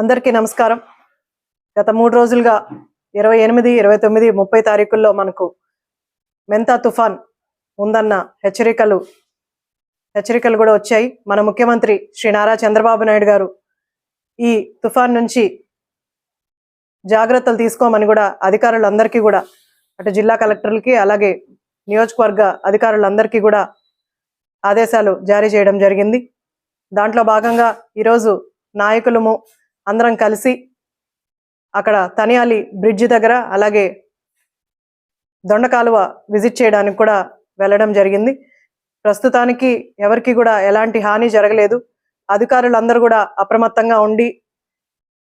అందరికీ నమస్కారం. గత మూడు రోజులుగా ఇరవై ఎనిమిది ఇరవై తొమ్మిది ముప్పై తారీఖుల్లో మనకు మెంతా తుఫాన్ ఉందన్న హెచ్చరికలు హెచ్చరికలు కూడా వచ్చాయి. మన ముఖ్యమంత్రి శ్రీ నారా చంద్రబాబు నాయుడు గారు ఈ తుఫాన్ నుంచి జాగ్రత్తలు తీసుకోమని కూడా అధికారులందరికీ కూడా అటు జిల్లా కలెక్టర్లకి అలాగే నియోజకవర్గ అధికారులందరికీ కూడా ఆదేశాలు జారీ చేయడం జరిగింది. దాంట్లో భాగంగా ఈరోజు నాయకులము అందరం కలిసి అక్కడ తనియాలి బ్రిడ్జ్ దగ్గర అలాగే దొండకాలువ విజిట్ చేయడానికి కూడా వెళ్ళడం జరిగింది. ప్రస్తుతానికి ఎవరికి కూడా ఎలాంటి హాని జరగలేదు. అధికారులందరూ కూడా అప్రమత్తంగా ఉండి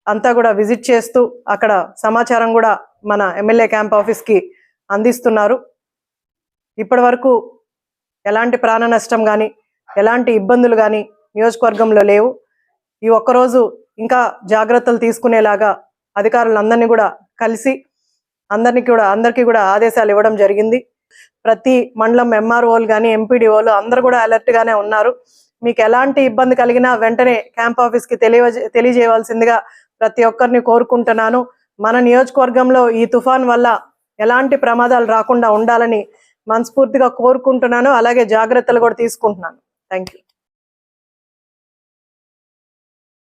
అంతా కూడా విజిట్ చేస్తూ అక్కడ సమాచారం కూడా మన ఎమ్మెల్యే క్యాంప్ ఆఫీస్కి అందిస్తున్నారు. ఇప్పటి వరకు ఎలాంటి ప్రాణ నష్టం కానీ ఎలాంటి ఇబ్బందులు కానీ నియోజకవర్గంలో లేవు. ఈ ఒక్కరోజు ఇంకా జాగ్రత్తలు తీసుకునేలాగా అధికారులందరినీ కూడా కలిసి అందరినీ కూడా అందరికీ కూడా ఆదేశాలు ఇవ్వడం జరిగింది. ప్రతి మండలం ఎంఆర్ఓలు కానీ ఎంపీడీఓలు అందరూ కూడా అలర్ట్గానే గానే ఉన్నారు. మీకు ఎలాంటి ఇబ్బంది కలిగినా వెంటనే క్యాంప్ ఆఫీస్కి తెలియ తెలియజేయవలసిందిగా ప్రతి ఒక్కరిని కోరుకుంటున్నాను. మన నియోజకవర్గంలో ఈ తుఫాన్ వల్ల ఎలాంటి ప్రమాదాలు రాకుండా ఉండాలని మనస్ఫూర్తిగా కోరుకుంటున్నాను. అలాగే జాగ్రత్తలు కూడా తీసుకుంటున్నాను. Thank you